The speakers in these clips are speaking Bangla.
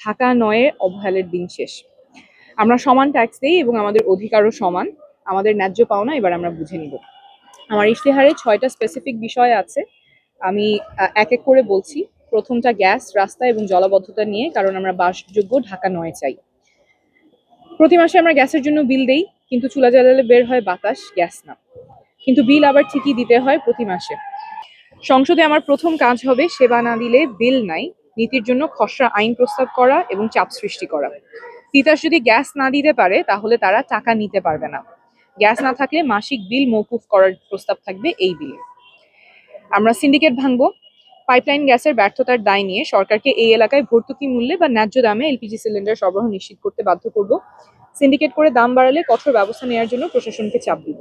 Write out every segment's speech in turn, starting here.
ঢাকা নয়ে, অবহেলের দিন শেষ। আমরা সমান ট্যাক্স দিই এবং আমাদের অধিকারও সমান। আমাদের ন্যায্য পাওনা এবার আমরা বুঝে নিব। আমার ইশতেহারে ছয়টা স্পেসিফিক বিষয় আছে। আমি এক এক করে বলছি। প্রথমটা গ্যাস, রাস্তা এবং জলাবদ্ধতা নিয়ে, কারণ আমরা বাসযোগ্য ঢাকা নয় চাই। প্রতি মাসে আমরা গ্যাসের জন্য বিল দেই, কিন্তু চুলা জ্বালালে বের হয় বাতাস, গ্যাস না। কিন্তু বিল আবার ঠিকই দিতে হয় প্রতি মাসে। সংসদে আমার প্রথম কাজ হবে সেবা না দিলে বিল নাই। নীতির জন্য খসড়া আইন প্রস্তাব করা এবং চাপ সৃষ্টি করা। তিতাস যদি গ্যাস না দিতে পারে, তাহলে তারা টাকা নিতে পারবে না। গ্যাস না থাকলে মাসিক বিল মৌকুফ করার প্রস্তাব থাকবে এই বিলে। আমরা সিন্ডিকেট ভাঙবো। পাইপলাইন গ্যাসের ব্যর্থতার দায় নিয়ে সরকারকে এই এলাকায় ভর্তুকি মূল্যে বা ন্যায্য দামে এলপিজি সিলিন্ডার সরবরাহ নিশ্চিত করতে বাধ্য করব। সিন্ডিকেট করে দাম বাড়ালে কঠোর ব্যবস্থা নেওয়ার জন্য প্রশাসনকে চাপ দিব।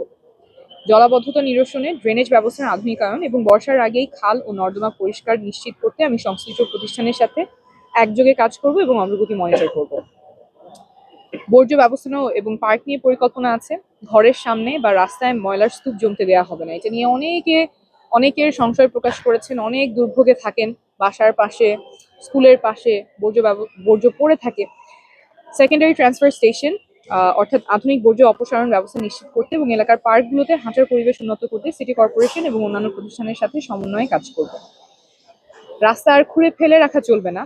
জলাবদ্ধতা নিরসনে ড্রেনেজ ব্যবস্থার আধুনিকায়ন এবং বর্ষার আগেই খাল ও নর্দমা পরিষ্কার নিশ্চিত করতে আমি সংশ্লিষ্ট প্রতিষ্ঠানের সাথে একযোগে কাজ করব এবং অগ্রগতি মনিটর করব। বর্জ্য ব্যবস্থাপনা এবং পার্ক নিয়ে পরিকল্পনা আছে। ঘরের সামনে বা রাস্তায় ময়লার স্তূপ জমতে দেওয়া হবে না। এটা নিয়ে অনেকে, অনেকের সংশয় প্রকাশ করেছেন, অনেক দুর্ভোগে থাকেন, বাসার পাশে, স্কুলের পাশে বর্জ্য বর্জ্য পড়ে থাকে। সেকেন্ডারি ট্রান্সফার স্টেশন অর্থাৎ আধুনিক বর্জ্য অপসারণ ব্যবস্থা নিশ্চিত করতে এবং এলাকার পার্কগুলোতে হাঁটার পরিবেশ উন্নত করতে সিটি কর্পোরেশন এবং অন্যান্য প্রতিষ্ঠানের সাথে সমন্বয়ে কাজ করবে। রাস্তা আর খুঁড়ে ফেলে রাখা চলবে না।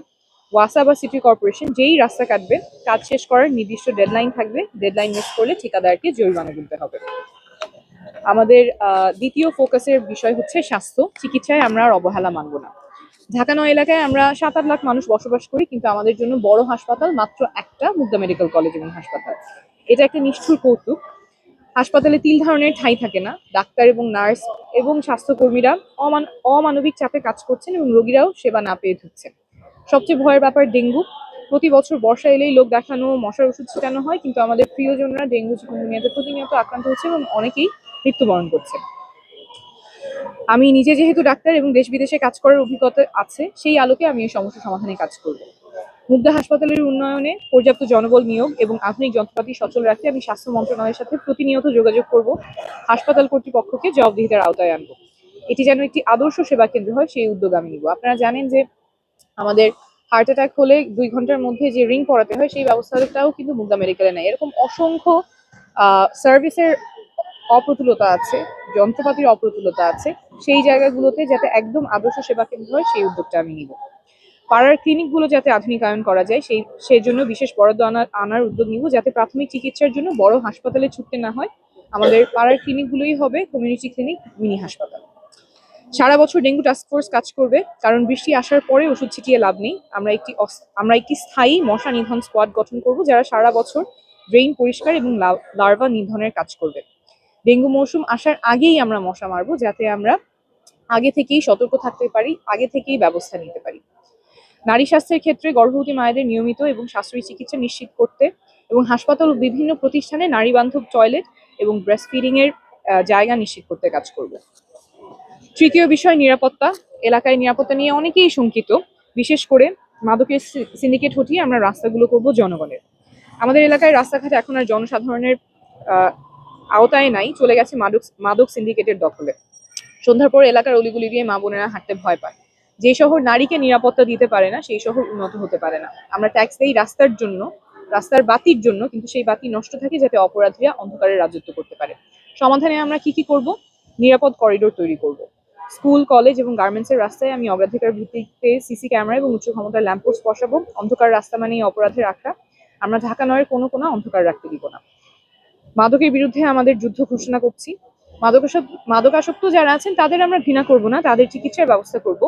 ওয়াসা বা সিটি কর্পোরেশন যেই রাস্তা কাটবে, কাজ শেষ করার নির্দিষ্ট ডেডলাইন থাকবে। ডেডলাইন মিস করলে ঠিকাদারকে জরিমানা গুনতে হবে। আমাদের দ্বিতীয় ফোকাসের বিষয় হচ্ছে স্বাস্থ্য। চিকিৎসায় আমরা আর অবহেলা মানব না। ঢাকা নয় এলাকায় আমরা সাত আট লাখ মানুষ বসবাস করি, কিন্তু আমাদের জন্য বড় হাসপাতাল মাত্র একটা মুগদা মেডিকেল কলেজ এবং হাসপাতাল। এটা একটা নিষ্ঠুর কৌতুক। হাসপাতালে তিল ধরনের ঠাঁই থাকে না। ডাক্তার এবং নার্স এবং স্বাস্থ্যকর্মীরা অমান অমানবিক চাপে কাজ করছেন এবং রোগীরাও সেবা না পেয়ে ধুচ্ছেন সবচেয়ে ভয়ের ব্যাপার ডেঙ্গু। প্রতি বছর বর্ষা এলেই লোক দেখানো, মশার ওষুধ ছিটানো হয়, কিন্তু আমাদের প্রিয়জনরা ডেঙ্গু চিকুনগুনিয়াতে প্রতিনিয়ত আক্রান্ত হচ্ছে এবং অনেকেই মৃত্যুবরণ করছে আমি নিজে যেহেতু ডাক্তার এবং দেশ বিদেশে কাজ করার অভিজ্ঞতা আছে, সেই আলোকে আমি এই সমস্যা সমাধানে কাজ করব। মুগদা হাসপাতালের উন্নয়নে পর্যাপ্ত জনবল নিয়োগ এবং আধুনিক যন্ত্রপাতি সচল রাখতে আমি স্বাস্থ্য মন্ত্রণালয়ের সাথে প্রতিনিয়ত যোগাযোগ করব, হাসপাতাল কর্তৃপক্ষকে জবাবদিহিতার আওতায় আনব। এটি যেন একটি আদর্শ সেবা কেন্দ্র হয়, সেই উদ্যোগ আমি নিব। আপনারা জানেন যে আমাদের হার্ট অ্যাটাক হলে দুই ঘণ্টার মধ্যে যে রিং পড়াতে হয়, সেই ব্যবস্থাটাও কিন্তু মুগদা মেডিকেলে নেয়। এরকম অসংখ্য সার্ভিসের অপ্রতুলতা আছে, যন্ত্রপাতির অপ্রতুলতা আছে, সেই জায়গাগুলোতে যাতে একদম আদর্শ সেবা কেন্দ্র হয়, সেই উদ্যোগটা আমি নিব। পাড়ার ক্লিনিকগুলো যাতে আধুনিকায়ন করা যায়, সেই সেই জন্য বিশেষ বরাদ্দ আনার আনার উদ্যোগ নিব, যাতে প্রাথমিক চিকিৎসার জন্য বড় হাসপাতালে ছুটতে না হয়। আমাদের পাড়ার ক্লিনিকগুলোই হবে কমিউনিটি ক্লিনিক মিনি হাসপাতাল। সারা বছর ডেঙ্গু টাস্ক ফোর্স কাজ করবে, কারণ বৃষ্টি আসার পরে ওষুধ ছিটিয়ে লাভ নেই। আমরা একটি আমরা একটি স্থায়ী মশা নিধন স্কোয়াড গঠন করব, যারা সারা বছর ড্রেইন পরিষ্কার এবং লার্ভা নিধনের কাজ করবে। ডেঙ্গু মৌসুম আসার আগেই আমরা মশা মারবো যাতে আমরা আগে থেকেই সতর্ক থাকতে পারি আগে থেকেই ব্যবস্থা নিতে পারি। নারী স্বাস্থ্যের ক্ষেত্রে গর্ভবতী মায়েদের নিয়মিত এবং সাশ্রয়ী চিকিৎসা নিশ্চিত করতে এবং হাসপাতাল ও বিভিন্ন প্রতিষ্ঠানে নারী বান্ধব টয়লেট এবং ব্রেস্ট ফিডিং এর আহ, জায়গা নিশ্চিত করতে কাজ করব। তৃতীয় বিষয় নিরাপত্তা। এলাকায় নিরাপত্তা নিয়ে অনেকেই শঙ্কিত। বিশেষ করে মাদকের সিন্ডিকেট হটিয়ে আমরা রাস্তাগুলো করব জনগণের। আমাদের এলাকায় রাস্তাঘাট এখন আর জনসাধারণের আওতায় নাই, চলে গেছে মাদক মাদক সিন্ডিকেটের দখলে। সন্ধ্যার পর এলাকার অলিগুলি দিয়ে মা বোনেরা হাঁটতে ভয় পায়। যে শহর নারীকে নিরাপত্তা দিতে পারে না, সেই শহর উন্নত হতে পারে না। আমরা ট্যাক্স দেই রাস্তার জন্য, রাস্তার বাতির জন্য, কিন্তু সেই বাতি নষ্ট থাকে যাতে অপরাধীরা অন্ধকারে রাজত্ব করতে পারে। সমাধানে আমরা কি কি করব? নিরাপদ করিডোর তৈরি করব। স্কুল, কলেজ এবং গার্মেন্টসের রাস্তায় আমি অগ্রাধিকার ভিত্তিতে সিসি ক্যামেরা এবং উচ্চ ক্ষমতার ল্যাম্পপোস্ট বসাবো। অন্ধকার রাস্তা মানেই অপরাধের আখড়া। আমরা ঢাকা নয়ের কোনো কোনো অন্ধকার রাখতে দিব না। মাদকের বিরুদ্ধে আমাদের যুদ্ধ ঘোষণা করছি। মাদকাসক্ত মাদকাসক্ত যারা আছেন, তাদের আমরা ঘৃণা করব না, তাদের চিকিৎসার ব্যবস্থা করব।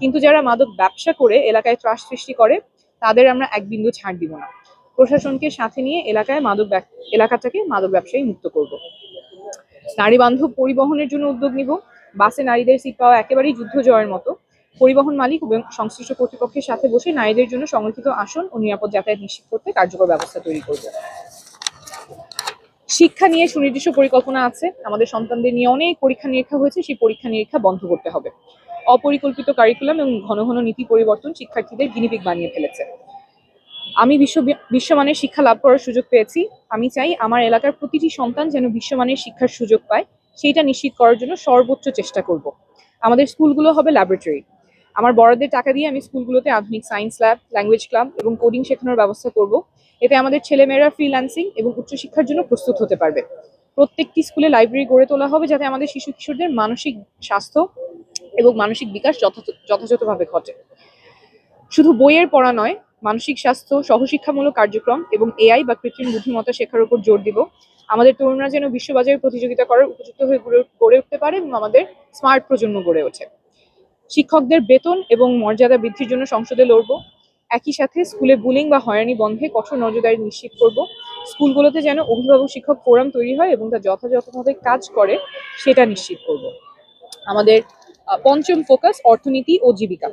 কিন্তু যারা মাদক ব্যবসা করে, এলাকায় ত্রাস সৃষ্টি করে, তাদের আমরা এক বিন্দু ছাড় দিব না। প্রশাসনকে সাথে নিয়ে এলাকায় মাদক এলাকাটাকে মাদক ব্যবসায়ী মুক্ত করব। নারী বান্ধব পরিবহনের জন্য উদ্যোগ নিব। বাসে নারীদের সিট পাওয়া একেবারেই যুদ্ধ জয়ের মতো। পরিবহন মালিক এবং সংশ্লিষ্ট কর্তৃপক্ষের সাথে বসে নারীদের জন্য সংরক্ষিত আসন ও নিরাপদ যাতায়াত নিশ্চিত করতে কার্যকর ব্যবস্থা তৈরি করব। শিক্ষা নিয়ে সুনির্দিষ্ট পরিকল্পনা আছে। আমাদের সন্তানদের নিয়ে অনেক পরীক্ষা নিরীক্ষা হয়েছে, সেই পরীক্ষা নিরীক্ষা বন্ধ করতে হবে। অপরিকল্পিত কারিকুলাম এবং ঘন ঘন নীতি পরিবর্তন শিক্ষার্থীদের গিনিপিক বানিয়ে ফেলেছে। আমি বিশ্ব বিশ্বমানের শিক্ষা লাভ করার সুযোগ পেয়েছি। আমি চাই আমার এলাকার প্রতিটি সন্তান যেন বিশ্বমানের শিক্ষার সুযোগ পায়। সেইটা নিশ্চিত করার জন্য সর্বোচ্চ চেষ্টা করব। আমাদের স্কুলগুলো হবে ল্যাবরেটরি আমার বরাদ্দের টাকা দিয়ে আমি স্কুলগুলোতে আধুনিক সায়েন্স ল্যাব ল্যাঙ্গুয়েজ ক্লাব এবং কোডিং শেখানোর ব্যবস্থা করব। এতে আমাদের ছেলেমেয়েরা ফ্রিল্যান্সিং এবং উচ্চশিক্ষার জন্য প্রস্তুত হতে পারবে। প্রত্যেকটি স্কুলে লাইব্রেরি গড়ে তোলা হবে যাতে আমাদের শিশু কিশোরদের মানসিক স্বাস্থ্য এবং মানসিক বিকাশ যথাযথ, যথাযথভাবে ঘটে। শুধু বইয়ের পড়া নয়, মানসিক স্বাস্থ্য, সহশিক্ষামূলক কার্যক্রম এবং এআই বা কৃত্রিম বুদ্ধিমত্তা শেখার উপর জোর দিব। আমাদের তরুণরা যেন বিশ্ববাজারে প্রতিযোগিতা করার উপযুক্ত হয়ে গড়ে উঠতে পারে এবং আমাদের স্মার্ট প্রজন্ম গড়ে ওঠে। শিক্ষকদের বেতন এবং মর্যাদা বৃদ্ধির জন্য সংসদে লড়ব। একই সাথে স্কুলে বুলিং বা হয়রানি বন্ধে কঠোর নজরদারি নিশ্চিত করব। স্কুলগুলোতে যেন অভিভাবক শিক্ষক ফোরাম তৈরি হয় এবং তা যথাযথভাবে কাজ করে, সেটা নিশ্চিত করব। আমাদের পঞ্চম ফোকাস অর্থনীতি ও জীবিকা।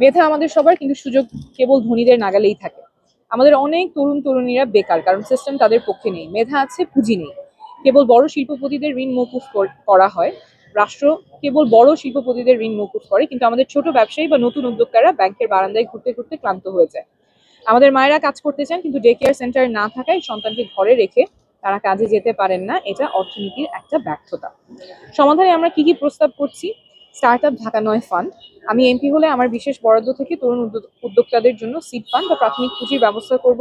মেধা আমাদের সবার, কিন্তু সুযোগ কেবল ধনীদের নাগালেই থাকে। আমাদের অনেক তরুণ তরুণীরা বেকার, কারণ সিস্টেম তাদের পক্ষে নেই। মেধা আছে, পুঁজি নেই। কেবল বড় শিল্পপতিদের ঋণ মৌকুফ কর- হয়। রাষ্ট্র কেবল বড় শিল্পপতিদের ঋণ মৌকুফ করে, কিন্তু আমাদের ছোট ব্যবসায়ী বা নতুন উদ্যোক্তারা ব্যাংকের বারান্দায় ঘুরতে ঘুরতে ক্লান্ত হয়ে যায়। আমাদের মায়েরা কাজ করতে চান, কিন্তু ডে কেয়ার সেন্টার না থাকায় সন্তানকে ঘরে রেখে তারা কাজে যেতে পারেন না। এটা অর্থনীতির একটা ব্যর্থতা। সমাধানে আমরা কি কি প্রস্তাব করছি? স্টার্ট আপ ঢাকা নয় ফান্ড আমি এমপি হলে আমার বিশেষ বরাদ্দ থেকে তরুণ উদ্যোক্তাদের জন্য সিড ফান্ড বা প্রাথমিক পুঁজির ব্যবস্থা করব।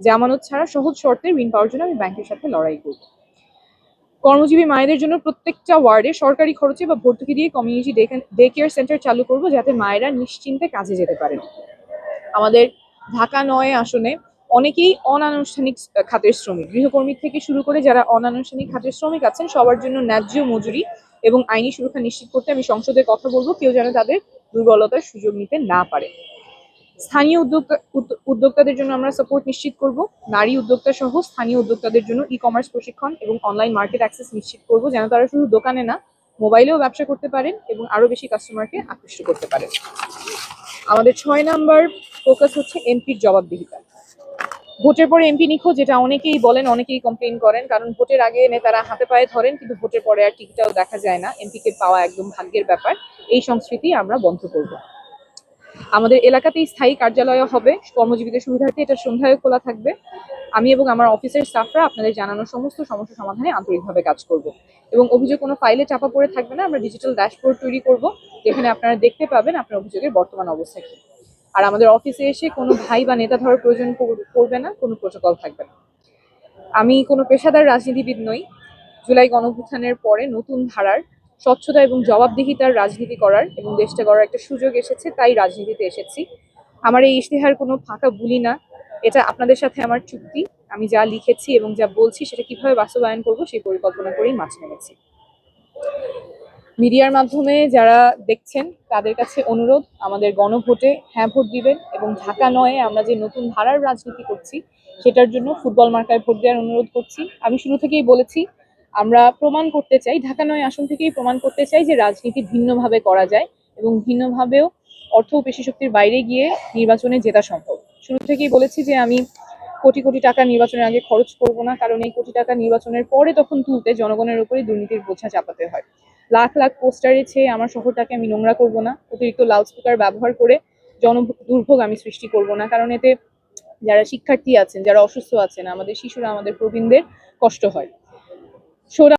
জামানত ছাড়া সহজ শর্তে ঋণ পাওয়ার জন্য আমি ব্যাংকের সাথে লড়াই করব। কর্মজীবী মায়েদের জন্য প্রত্যেকটা ওয়ার্ডে সরকারি খরচে বা ভর্তুকি দিয়ে কমিউনিটি ডে কেয়ার সেন্টার চালু করব যাতে মায়েরা নিশ্চিন্তে কাজে যেতে পারেন। আমাদের ঢাকা নয় আসনে অনেকেই অনানুষ্ঠানিক খাতের শ্রমিক। গৃহকর্মী থেকে শুরু করে যারা অনানুষ্ঠানিক খাতের শ্রমিক আছেন, সবার জন্য ন্যায্য মজুরি এবং আইনি সুরক্ষা নিশ্চিত করতে আমি সংসদে কথা বলব। কেউ যেন তাদের দুর্বলতার সুযোগ নিতে না পারে। স্থানীয় উদ্যোক্তা উদ্য- উদ্যোক্তাদের জন্য আমরা সাপোর্ট নিশ্চিত করব। নারী উদ্যোক্তা সহ স্থানীয় উদ্যোক্তাদের জন্য ই কমার্স প্রশিক্ষণ এবং অনলাইন মার্কেট অ্যাক্সেস নিশ্চিত করব, যেন তারা শুধু দোকানে না, মোবাইলেও ব্যবসা করতে পারেন এবং আরও বেশি কাস্টমারকে আকৃষ্ট করতে পারেন। আমাদের ছয় নাম্বার ফোকাস হচ্ছে এমপির জবাবদিহিতা। ভোটের পরে এমপি নিখোঁজ, যেটা অনেকেই বলেন, অনেকেই কমপ্লেন করেন, কারণ ভোটের আগে নেতারা হাতে পায়ে ধরেন, কিন্তু ভোটের পরে আর টিকিটাও দেখা যায় না। এমপিকে পাওয়া একদম ভাগ্যের ব্যাপার। এই সংস্কৃতি আমরা বন্ধ করব। আমাদের এলাকাতেই স্থায়ী কার্যালয় হবে, কর্মজীবীদের সুবিধার্থে এটা সন্ধ্যায় খোলা থাকবে। আমি এবং আমার অফিসের স্টাফরা আপনাদের জানানো সমস্ত সমস্যা সমাধানে আন্তরিকভাবে কাজ করব। এবং অভিযোগ কোনো ফাইলে চাপা পড়ে থাকবে না, আমরা ডিজিটাল ড্যাশবোর্ড তৈরি করব, যেখানে আপনারা দেখতে পাবেন আপনার অভিযোগের বর্তমান অবস্থা কি। আর আমাদের অফিসে এসে কোনো ভাই বা নেতা ধরার প্রয়োজন পড়- পড়বে না, কোনো প্রোটোকল থাকবে না। আমি কোনো পেশাদার রাজনীতিবিদ নই। জুলাই গণঅভ্যুত্থানের পরে নতুন ধারার স্বচ্ছতা এবং জবাবদিহিতার রাজনীতি করার এবং দেশটা গড়ার একটা সুযোগ এসেছে, তাই রাজনীতিতে এসেছি। আমার এই ইশতেহার কোনো ফাঁকা বুলি না। এটা আপনাদের সাথে আমার চুক্তি। আমি যা লিখেছি এবং যা বলছি সেটা কীভাবে বাস্তবায়ন করব সেই পরিকল্পনা করেই মাছ নেমেছি। মিডিয়ার মাধ্যমে যারা দেখছেন, তাদের কাছে অনুরোধ, আমাদের গণভোটে হ্যাঁ ভোট দিবেন এবং ঢাকা নয়ে আমরা যে নতুন ধারার রাজনীতি করছি, সেটার জন্য ফুটবল মার্কায় ভোট দেওয়ার অনুরোধ করছি। আমি শুরু থেকেই বলেছি আমরা প্রমাণ করতে চাই, ঢাকা নয় আসন থেকেই প্রমাণ করতে চাই যে রাজনীতি ভিন্নভাবে করা যায় এবং ভিন্নভাবেও অর্থ ও পেশি শক্তির বাইরে গিয়ে নির্বাচনে জেতা সম্ভব। শুরু থেকেই বলেছি যে আমি কোটি কোটি টাকা নির্বাচনের আগে খরচ করব না, কারণ এই কোটি টাকা নির্বাচনের পরে তখন তুলতে জনগণের উপরে দুর্নীতির বোঝা চাপাতে হয়। লাখ লাখ পোস্টারে ছেয়ে আমার শহরটাকে আমি নোংরা করব না, অতিরিক্ত লাউডস্পিকার ব্যবহার করে জন দুর্ভোগ আমি সৃষ্টি করব না, কারণ এতে যারা শিক্ষার্থী আছেন, যারা অসুস্থ আছেন, আমাদের শিশুরা, আমাদের প্রবীণদের কষ্ট হয়। সোরা